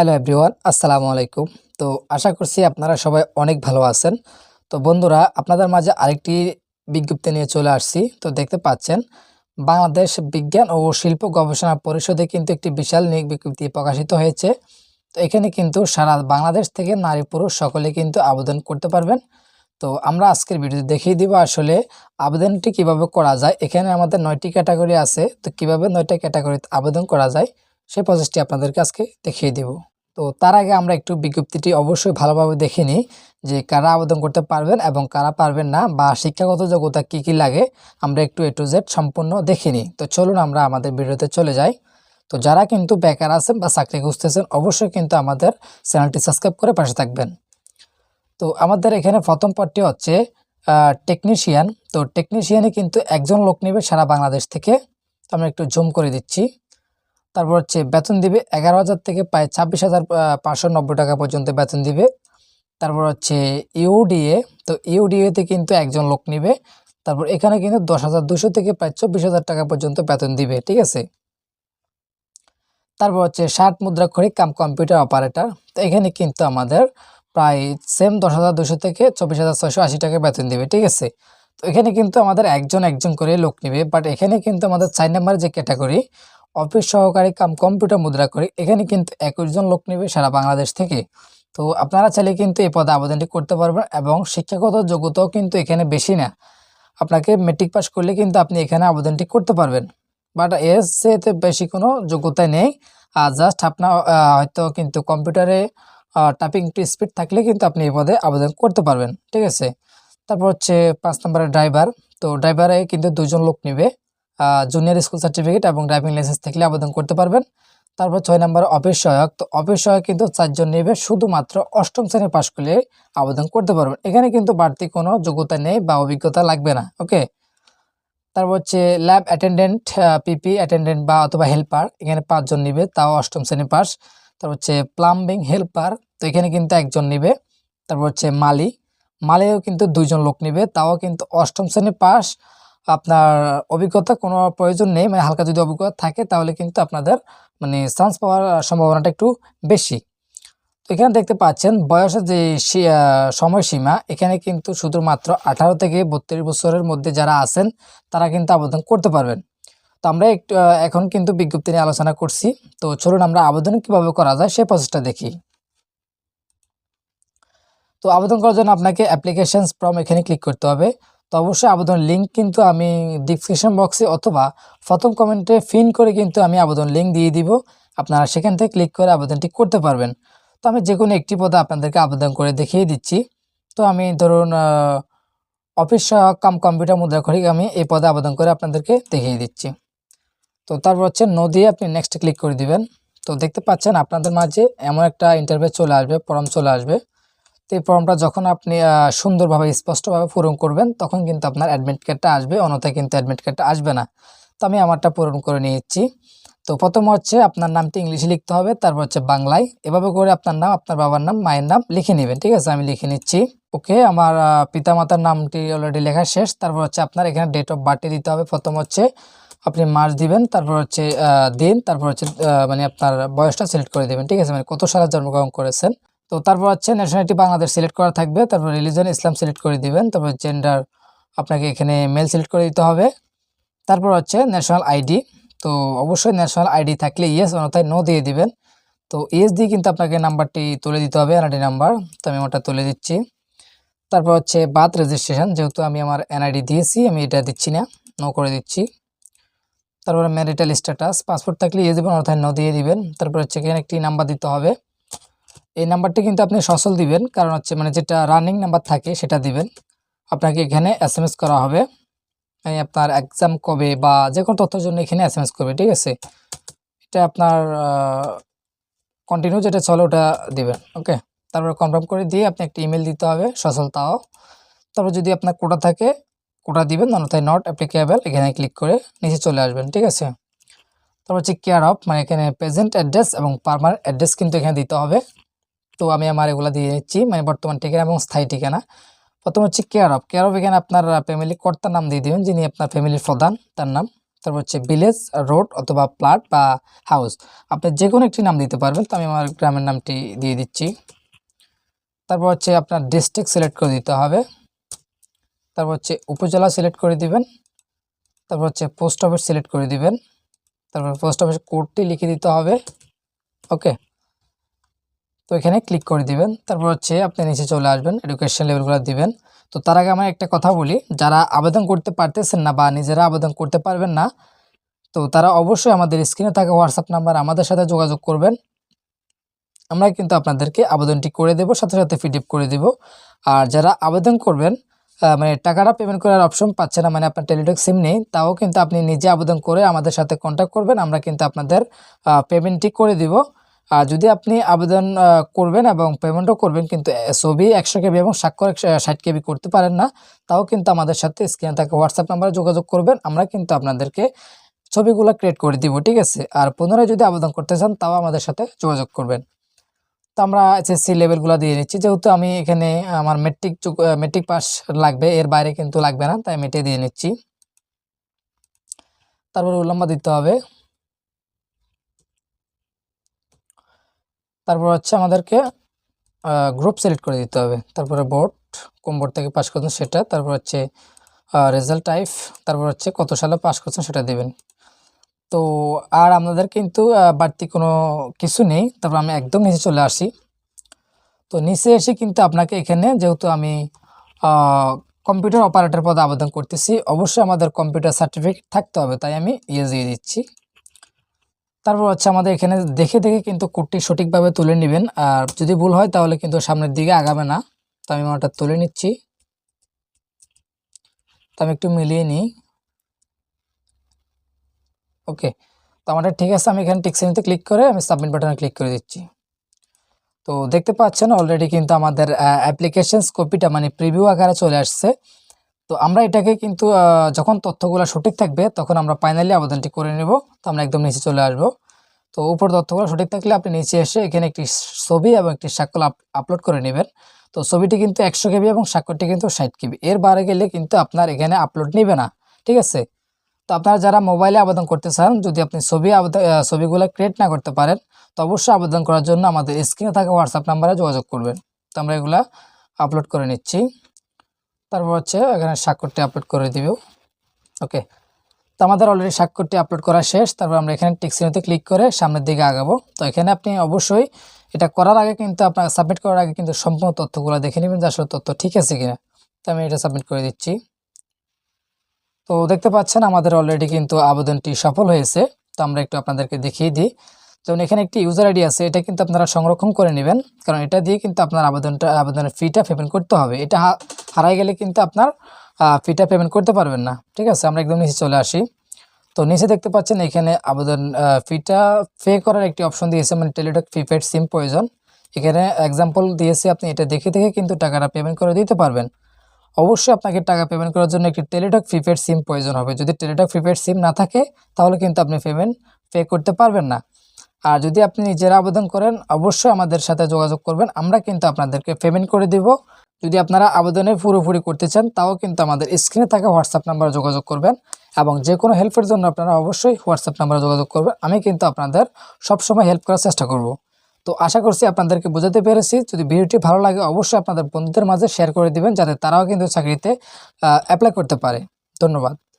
Hello everyone আসসালামু আলাইকুম তো আশা করছি আপনারা সবাই অনেক ভালো আছেন। তো বন্ধুরা, আপনাদের মাঝে আরেকটি বিজ্ঞপ্তি নিয়ে চলে আসছি। তো দেখতে পাচ্ছেন, বাংলাদেশ বিজ্ঞান ও শিল্প গবেষণা পরিষদে কিন্তু একটি বিশাল নিয়োগ বিজ্ঞপ্তি প্রকাশিত হয়েছে। তো এখানে কিন্তু সারা বাংলাদেশ থেকে নারী পুরুষ সকলে কিন্তু আবেদন করতে পারবেন। তো আমরা আজকের ভিডিওতে দেখিয়ে দিব আসলে আবেদনটি কীভাবে করা যায়। এখানে আমাদের নয়টি ক্যাটাগরি আছে। তো কীভাবে নয়টা ক্যাটাগরিতে আবেদন করা যায় সেই প্রসেসটি আপনাদেরকে আজকে দেখিয়ে দিব। তো তার আগে আমরা একটু বিজ্ঞপ্তিটি অবশ্যই ভালোভাবে দেখে নিই যে কারা আবেদন করতে পারবেন এবং কারা পারবেন না বা শিক্ষাগত যোগ্যতা কি কি লাগে, আমরা একটু এ টু জেড সম্পূর্ণ দেখে নিই। তো চলুন আমরা আমাদের ভিডিওতে চলে যাই। তো যারা কিন্তু বেকার আছেন বা চাকরি খুঁজতেছেন, অবশ্যই কিন্তু আমাদের চ্যানেলটি সাবস্ক্রাইব করে পাশে থাকবেন। তো আমাদের এখানে প্রথম পদটি হচ্ছে টেকনিশিয়ান তো টেকনিশিয়ানে কিন্তু একজন লোক নেবে সারা বাংলাদেশ থেকে। আমরা একটু জুম করে দিচ্ছি। তারপর হচ্ছে বেতন দিবে এগারো হাজার থেকে প্রায় ছাব্বিশ হাজার পাঁচশো নব্বই টাকা পর্যন্ত বেতন দিবে। তারপর হচ্ছে ইউডিএ, তো ইউডিএতে কিন্তু একজন লোক নিবে। তারপর এখানে কিন্তু দশ হাজার দুশো থেকে প্রায় চব্বিশ হাজার টাকা পর্যন্ত বেতন দিবে, ঠিক আছে? তারপর হচ্ছে ষাট মুদ্রাক্ষরিক কাম কম্পিউটার অপারেটর, তো এখানে কিন্তু আমাদের প্রায় সেম দশ হাজার দুশো থেকে চব্বিশ হাজার ছয়শো আশি টাকা বেতন দিবে, ঠিক আছে? তো এখানে কিন্তু আমাদের একজন একজন করে লোক নিবে, বাট এখানে কিন্তু আমাদের চার নাম্বার যে ক্যাটাগরি অফিস সহকারী কাম কম্পিউটার মুদ্রা করে। এখানে কিন্তু একুশ জন লোক নেবে সারা বাংলাদেশ থেকে। তো আপনারা চাইলে কিন্তু এই পদে আবেদনটি করতে পারবেন এবং শিক্ষাগত যোগ্যতাও কিন্তু এখানে বেশি না। আপনাকে মেট্রিক পাস করলে কিন্তু আপনি এখানে আবেদনটি করতে পারবেন। বাট এর সেতে বেশি কোনো যোগ্যতা নেই। আর জাস্ট আপনার হয়তো কিন্তু কম্পিউটারে টাইপিং একটু স্পিড থাকলে কিন্তু আপনি এই পদে আবেদন করতে পারবেন। ঠিক আছে? তারপর হচ্ছে পাঁচ নম্বরের ড্রাইভার তো ড্রাইভারে কিন্তু দুজন লোক নেবে। জুনিয়র স্কুল সার্টিফিকেট এবং ড্রাইভিং লাইসেন্স থাকলে আবেদন করতে পারবেন। তারপর ছয় নম্বর অফিস সহায়ক তো অফিস সহায়ক কিন্তু চারজন নেবে, শুধুমাত্র অষ্টম শ্রেণি পাশ করলে আবেদন করতে পারবেন। এখানে কিন্তু বাড়তি কোনো যোগ্যতা নেই বা অভিজ্ঞতা লাগবে না, ওকে? তারপর হচ্ছে ল্যাব অ্যাটেন্ডেন্ট পিপি অ্যাটেন্ডেন্ট বা অথবা হেল্পার এখানে পাঁচজন নিবে, তাও অষ্টম শ্রেণি পাস তারপর হচ্ছে প্লাম্বিং হেল্পার তো এখানে কিন্তু একজন নিবে। তারপর হচ্ছে মালি, মালেও কিন্তু দুইজন লোক নিবে, তাও কিন্তু অষ্টম শ্রেণি পাস আপনার অভিজ্ঞতা কোনো প্রয়োজন নেই মানে হালকা যদি অভিজ্ঞতা থাকে তাহলে কিন্তু আপনাদের মানে চান্স পাওয়ার সম্ভাবনাটা একটু বেশি। তো এখানে দেখতে পাচ্ছেন বয়সের যে সময়সীমা, এখানে কিন্তু শুধুমাত্র আঠারো থেকে বত্রিশ বছরের মধ্যে যারা আছেন তারা কিন্তু আবেদন করতে পারবেন। তো আমরা একটু এখন কিন্তু বিজ্ঞপ্তি নিয়ে আলোচনা করছি। তো চলুন আমরা আবেদন কীভাবে করা যায় সেই প্রসেসটা দেখি। তো আবেদন করার জন্য আপনাকে অ্যাপ্লিকেশন ফর্ম এখানে ক্লিক করতে হবে। তো অবশ্যই আবেদন লিঙ্ক কিন্তু আমি ডিসক্রিপশন বক্সে অথবা প্রথম কমেন্টে ফিন করে কিন্তু আমি আবেদন লিঙ্ক দিয়ে দিব। আপনারা সেখান থেকে ক্লিক করে আবেদনটি করতে পারবেন। তো আমি যে কোনো একটি পদে আপনাদেরকে আবেদন করে দেখিয়ে দিচ্ছি। তো আমি ধরুন অফিস কাম কম্পিউটার মুদ্রা করি আমি এই পদে আবেদন করে আপনাদেরকে দেখিয়ে দিচ্ছি। তো তারপর হচ্ছে নো দিয়ে আপনি নেক্সট ক্লিক করে দিবেন। তো দেখতে পাচ্ছেন আপনাদের মাঝে এমন একটা ইন্টারভিউ চলে আসবে ফর্ম চলে আসবে। তো এই ফর্মটা যখন আপনি সুন্দরভাবে, স্পষ্টভাবে পূরণ করবেন, তখন কিন্তু আপনার অ্যাডমিট কার্ডটা আসবে, অন্যথায় কিন্তু অ্যাডমিট কার্ডটা আসবে না। তো আমি আমারটা পূরণ করে নিয়েছি। তো প্রথম হচ্ছে আপনার নামটি ইংলিশে লিখতে হবে, তারপর হচ্ছে বাংলায়। এভাবে করে আপনার নাম, আপনার বাবার নাম, মায়ের নাম লিখে নেবেন, ঠিক আছে? আমি লিখে নিচ্ছি। ওকে আমার পিতামাতার নামটি অলরেডি লেখা শেষ, তারপর হচ্ছে আপনার এখানে ডেট অফ বার্থে দিতে হবে। প্রথম হচ্ছে আপনি মাস দিবেন, তারপর হচ্ছে দিন, তারপর হচ্ছে মানে আপনার বয়সটা সিলেক্ট করে দেবেন, ঠিক আছে? মানে কত সালে জন্মগ্রহণ করেছেন? তো তারপর হচ্ছে ন্যাশনালিটি বাংলাদেশ সিলেক্ট করা থাকবে, তারপর রিলিজন ইসলাম সিলেক্ট করে দিবেন, তারপর জেন্ডার আপনাকে এখানে মেল সিলেক্ট করে দিতে হবে। তারপর হচ্ছে ন্যাশনাল আইডি তো অবশ্যই ন্যাশনাল আইডি থাকলে ইয়েস অন্যথায় নো দিয়ে দিবেন। তো ইয়েস দিয়ে কিন্তু আপনাকে নাম্বারটি তুলে দিতে হবে এনআইডি নাম্বার তো আমি ওটা তুলে দিচ্ছি। তারপর হচ্ছে বাথ রেজিস্ট্রেশন যেহেতু আমি আমার এনআইডি দিয়েছি, আমি এটা দিচ্ছি না নো করে দিচ্ছি। তারপরে ম্যারিটাল স্ট্যাটাস পাসপোর্ট থাকলে ইয়ে দেবেন অর্থাৎ নো দিয়ে দিবেন। তারপর হচ্ছে এখানে একটি নাম্বার দিতে হবে। এই নাম্বারটি কিন্তু আপনি সচল দিবেন, কারণ হচ্ছে মানে যেটা রানিং নাম্বার থাকে সেটা দিবেন। আপনাকে এখানে এস এম এস করা হবে। আপনার এক্সাম কবে বা যে কোনো তথ্যের জন্য এখানে এস এম এস করবে, ঠিক আছে? এটা আপনার কন্টিনিউ যেটা চলে ওটা দিবেন ওকে তারপর কনফার্ম করে দিয়ে আপনি একটা ইমেল দিতে হবে, সচল তাও। তারপর যদি আপনার কোটা থাকে কোটা দিবেন, অন্যথায় নট অ্যাপ্লিকেবল এখানে ক্লিক করে নিচে চলে আসবেন, ঠিক আছে? তারপর হচ্ছে কেয়ার অফ মানে এখানে প্রেজেন্ট অ্যাড্রেস এবং পারমানেন্ট অ্যাড্রেস কিন্তু এখানে দিতে হবে। তো আমি আমার এগুলো দিয়ে নিচ্ছি মানে বর্তমান ঠিকানা এবং স্থায়ী ঠিকানা। প্রথম হচ্ছে কেয়ার অফ কেয়ার অফ এখানে আপনার ফ্যামিলি কর্তার নাম দিয়ে দিবেন, যিনি আপনার ফ্যামিলির প্রধান, তার নাম। তারপর হচ্ছে ভিলেজ রোড অথবা প্লাট বা হাউস আপনি যে কোনো একটি নাম দিতে পারবেন, তো আমি আমার গ্রামের নামটি দিয়ে দিচ্ছি। তারপর হচ্ছে আপনার ডিস্ট্রিক্ট সিলেক্ট করে দিতে হবে। তারপর হচ্ছে উপজেলা সিলেক্ট করে দিবেন। তারপর হচ্ছে পোস্ট অফিস সিলেক্ট করে দিবেন। তারপর পোস্ট অফিস কোডটি লিখে দিতে হবে। ওকে তো এখানে ক্লিক করে দিবেন। তারপর হচ্ছে আপনি নিচে চলে আসবেন এডুকেশন লেভেলগুলো দিবেন। তো তার আগে আমি একটা কথা বলি, যারা আবেদন করতে পারতেছেন না বা নিজেরা আবেদন করতে পারবেন না, তো তারা অবশ্যই আমাদের স্ক্রিনে থাকা হোয়াটসঅ্যাপ নাম্বার আমাদের সাথে যোগাযোগ করবেন। আমরা কিন্তু আপনাদেরকে আবেদনটি করে দেব, সাথে সাথে পিডিএফ করে দেব। আর যারা আবেদন করবেন মানে টাকাটা পেমেন্ট করার অপশন পাচ্ছে না মানে আপনার টেলিটক সিম নেই, তাও কিন্তু আপনি নিজে আবেদন করে আমাদের সাথে কন্ট্যাক্ট করবেন। আমরা কিন্তু আপনাদের পেমেন্টটি করে দিব। যদি আপনি আবেদন করবেন এবং পেমেন্টও করবেন, কিন্তু ছবি একশো কেবি এবং স্বাক্ষর ষাট কেবি করতে পারেন না, তাও কিন্তু আমাদের সাথে স্ক্রিনে থাকা হোয়াটসঅ্যাপ নাম্বারে যোগাযোগ করবেন। আমরা কিন্তু আপনাদেরকে ছবিগুলো ক্রিয়েট করে দিব, ঠিক আছে? আর পুনরায় যদি আবেদন করতে চান, তাও আমাদের সাথে যোগাযোগ করবেন। তো আমরা এসএসসি লেভেলগুলো দিয়ে নিচ্ছি যেহেতু আমি এখানে আমার মেট্রিক মেট্রিক পাস লাগবে, এর বাইরে কিন্তু লাগবে না, তাই মেটে দিয়ে নিচ্ছি। তারপর উল্লম্বা দিতে হবে। তারপর হচ্ছে আমাদেরকে গ্রুপ সিলেক্ট করে দিতে হবে। তারপরে বোর্ড কোন বোর্ড থেকে পাস করছেন সেটা, তারপর হচ্ছে রেজাল্ট টাইপ তারপর হচ্ছে কত সালে পাস করছেন সেটা দেবেন। তো আর আপনাদের কিন্তু বাড়তি কোনো কিছু নেই। তারপর আমি একদম নিচে চলে আসি। তো নিচে এসে কিন্তু আপনাকে এখানে যেহেতু আমি কম্পিউটার অপারেটর পদে আবেদন করতেছি, অবশ্যই আমাদের কম্পিউটার সার্টিফিকেট থাকতে হবে। তাই আমি ইয়ে দিয়ে দিচ্ছি। তারপর হচ্ছে আমাদের এখানে দেখে দেখে কিন্তু কোডটি সঠিকভাবে তুলে নেবেন। আর যদি ভুল হয়, তাহলে কিন্তু সামনের দিকে আগাবে না। তো আমি ওটা তুলে নিচ্ছি। তো আমি একটু মিলিয়ে নিই। ওকে, তো আমাদের ঠিক আছে। আমি এখানে টিকসেনিতে ক্লিক করে আমি সাবমিট বাটনে ক্লিক করে দিচ্ছি। তো দেখতে পাচ্ছেন অলরেডি কিন্তু আমাদের অ্যাপ্লিকেশনস কপিটা মানে প্রিভিউ আকারে চলে আসছে। তো আমরা এটাকে কিন্তু যখন তথ্যগুলো সঠিক থাকবে, তখন আমরা ফাইনালি আবেদনটি করে নেব। তো আমরা একদম নিচে চলে আসব। তো উপর তথ্যগুলো সঠিক থাকলে আপনি নিচে এসে এখানে একটি ছবি এবং একটি স্বাক্ষর আপলোড করে নেবেন। তো ছবিটি কিন্তু একশো কেবি এবং স্বাক্ষরটি কিন্তু ষাট কেবি। এর বাইরে গেলে কিন্তু আপনার এখানে আপলোড নেবে না, ঠিক আছে? তো আপনারা যারা মোবাইলে আবেদন করতে চান, যদি আপনি ছবি আবেদন ছবিগুলো ক্রিয়েট না করতে পারেন, তো অবশ্যই আবেদন করার জন্য আমাদের স্ক্রিনে থাকা হোয়াটসঅ্যাপ নাম্বারে যোগাযোগ করবেন। তো আমরা এগুলা আপলোড করে নিচ্ছি। তারপর হচ্ছে এখানে স্বাক্ষরটি আপলোড করে দিব। ওকে তো আমাদের অলরেডি স্বাক্ষরটি আপলোড করা শেষ। তারপর আমরা এখানে টিকসিনোতে ক্লিক করে সামনের দিকে আগাবো। তো এখানে আপনি অবশ্যই এটা করার আগে কিন্তু আপনার সাবমিট করার আগে কিন্তু সম্পূর্ণ তথ্যগুলো দেখে নেবেন যে আসলে তথ্য ঠিক আছে কিনা। তো আমি এটা সাবমিট করে দিচ্ছি। তো দেখতে পাচ্ছেন আমাদের অলরেডি কিন্তু আবেদনটি সফল হয়েছে। তো আমরা একটু আপনাদেরকে দেখিয়ে দিই। যেমন এখানে একটি ইউজার আইডি আছে, এটা কিন্তু আপনারা সংরক্ষণ করে নেবেন। কারণ এটা দিয়ে কিন্তু আপনার আবেদনটা, আবেদনের ফিটা পেমেন্ট করতে হবে। এটা হারাই গেলে কিন্তু আপনার ফিটা পেমেন্ট করতে পারবেন না। ঠিক আছে? আমরা একদম নিচে চলে আসি। তো নিচে দেখতে পাচ্ছেন এখানে আবেদন ফিটা পে করার একটি অপশন দিয়েছে মানে টেলিটক প্রিপেড সিম প্রয়োজন। এখানে এক্সাম্পল দিয়েছে আপনি, এটা দেখে দেখে কিন্তু টাকাটা পেমেন্ট করে দিতে পারবেন। অবশ্যই আপনাকে টাকা পেমেন্ট করার জন্য একটি টেলিটক প্রিপেড সিম প্রয়োজন হবে। যদি টেলিটক প্রিপেড সিম না থাকে, তাহলে কিন্তু আপনি পেমেন্ট পে করতে পারবেন না। আর যদি আপনি নিজেরা আবেদন করেন, অবশ্যই আমাদের সাথে যোগাযোগ করবেন। আমরা কিন্তু আপনাদেরকে পেমেন্ট করে দিব। যদি আপনারা আবেদনের পুরোপুরি করতে চান, তাও কিন্তু আমাদের স্ক্রিনে থাকা হোয়াটসঅ্যাপ নাম্বারে যোগাযোগ করবেন এবং যে কোনো হেল্পের জন্য আপনারা অবশ্যই হোয়াটসঅ্যাপ নাম্বারে যোগাযোগ করবেন। আমি কিন্তু আপনাদের সবসময় হেল্প করার চেষ্টা করব। তো আশা করছি আপনাদেরকে বোঝাতে পেরেছি। যদি ভিডিওটি ভালো লাগে, অবশ্যই আপনাদের বন্ধুদের মাঝে শেয়ার করে দিবেন, যাতে তারাও কিন্তু চাকরিতে অ্যাপ্লাই করতে পারে। ধন্যবাদ।